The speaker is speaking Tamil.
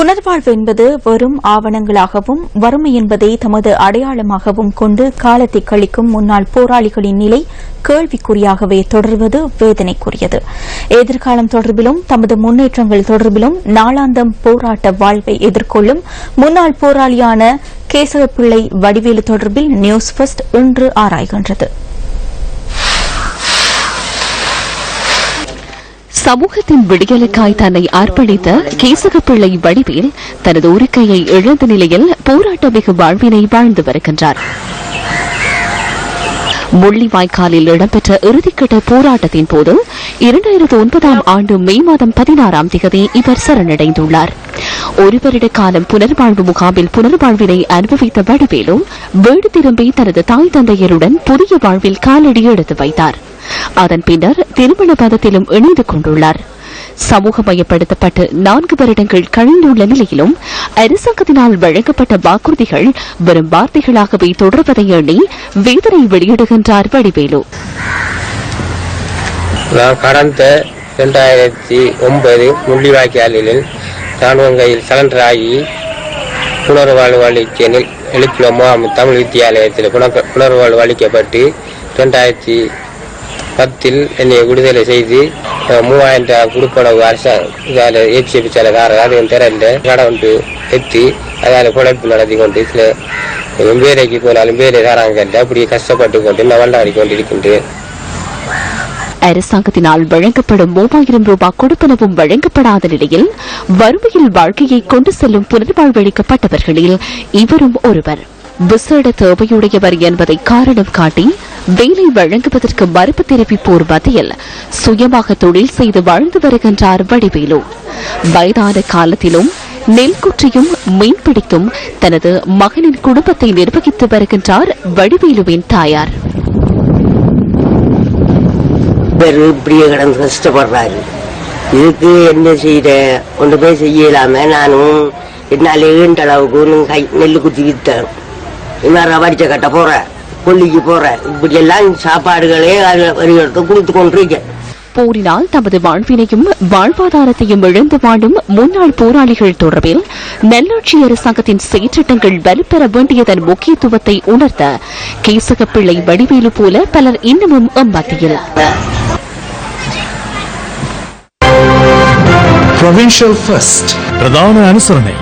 புனர்வாழ்வு என்பது வெறும் ஆவணங்களாகவும் வறுமை என்பதை தமது அடையாளமாகவும் கொண்டு காலத்தை கழிக்கும் முன்னாள் போராளிகளின் நிலை கேள்விக்குறியாகவே தொடர்வது வேதனைக்குரியது. எதிர்காலம் தொடர்பிலும் தமது முன்னேற்றங்கள் தொடர்பிலும் நாளாந்தம் போராட்ட வாழ்வை எதிர்கொள்ளும் முன்னாள் போராளியான கேசவப்பிள்ளை வடிவேலு தொடர்பில் நியூஸ் ஃபர்ஸ்ட் இன்று ஆராய்கின்றது. சமூகத்தின் விடியலுக்காய் தன்னை அர்ப்பணித்த கேசகப்பிள்ளை வடிவேல் தனது உரிக்கையை இழந்த நிலையில் போராட்டமிகு வாழ்வினை வாழ்ந்து வருகின்றார். முள்ளிவாய்க்காலில் இடம்பெற்ற இறுதிக்கட்ட போராட்டத்தின் போது இரண்டாயிரத்து ஒன்பதாம் ஆண்டு மே மாதம் பதினாறாம் தேதி இவர் சரணடைந்துள்ளார். ஒரு வருட காலம் புனர்வாழ்வு முகாமில் புனர்வாழ்வினை அனுபவித்த வடிவேலு வீடு திரும்பி தனது தாய் தந்தையருடன் புதிய வாழ்வில் காலடி எடுத்து வைத்தார். அதன் பின்னர் திருமண பதத்திலும் இணைந்து கொண்டுள்ளார். சமூகமயப்படுத்தப்பட்டு நான்கு வருடங்கள் கழிந்துள்ள நிலையிலும் அரசாங்கத்தினால் வழங்கப்பட்ட வாக்குறுதிகள் வெறும் வார்த்தைகளாகவே தொடர்வதை எண்ணி வேதனை வெளியிடுகின்றார் வடிவேலு. நான் கடந்த ரெண்டாயிரத்தி ஒன்பது முள்ளிவாய்க்காலில் தானுவங்கையில் சலண்டர் ஆகி புனர்வாழ்வு அளிக்க எழுப்பின தமிழ் வித்தியாலயத்தில் புனர்வாழ்வு அளிக்கப்பட்டு ரெண்டாயிரத்தி பத்தில் என்னை விடுதலை செய்து மூவாயிரம் ரூபாய் கொடுப்பனவு அரசாங்க ஏபிசி சிலக்காரர் அது திறந்து கடை ஒன்று எத்தி. அதால் குழப்பு நடத்தி கொண்டு சில வேலைக்கு போனாலும் வேலை தராங்க அப்படி கஷ்டப்பட்டு கொண்டு நான் வண்டாடி கொண்டிருக்கின்றேன் அரசாங்கத்தினால் வழங்கப்படும் மூவாயிரம் ரூபாய் கொடுப்பனவும் வழங்கப்படாத நிலையில் வறுமையில் வாழ்க்கையை கொண்டு செல்லும் புனர்வாழ்வளிக்கப்பட்டவர்களில் இவரும் ஒருவர். விசேட தேவையுடையவர் என்பதை காரணம் காட்டி வேலை வழங்குவதற்கு மறுப்பு தெரிவிப்போர் மத்தியில் சுயமாக தொழில் செய்து வாழ்ந்து வருகின்றார் வடிவேலு. வயதான காலத்திலும் நெல் குற்றியும் மீன்பிடித்தும் தனது மகனின் குடும்பத்தை நிர்வகித்து வருகின்றார் வடிவேலுவின் தாயார். பேர் இப்படியே கிடந்து கஷ்டப்படுறாரு. இதுக்கு என்ன செய்யற ஒன்றுமே செய்யலாம. நானும் என்னால ஏன்ற அளவுக்கு கை நெல் குத்தி வித்தேன் இன்னும் வரிச்ச கட்ட போறேன் கொல்லிக்கு போறேன் இப்படி எல்லாம் சாப்பாடுகளே வரிகளுக்கு கொடுத்து கொண்டிருக்கேன் போரினால் தமது வாழ்வினையும் வாழ்வாதாரத்தையும் இழந்து வாழும் முன்னாள் போராளிகள் தொடர்பில் நல்லாட்சி அரசாங்கத்தின் செயற்றிட்டங்கள் வலுப்பெற வேண்டியதன் முக்கியத்துவத்தை உணர்த்த கேசகப்பிள்ளை வடிவேலு போல பலர் இன்னமும் எம்மத்தியில். Provincial First. பிரதான அனுசரணை.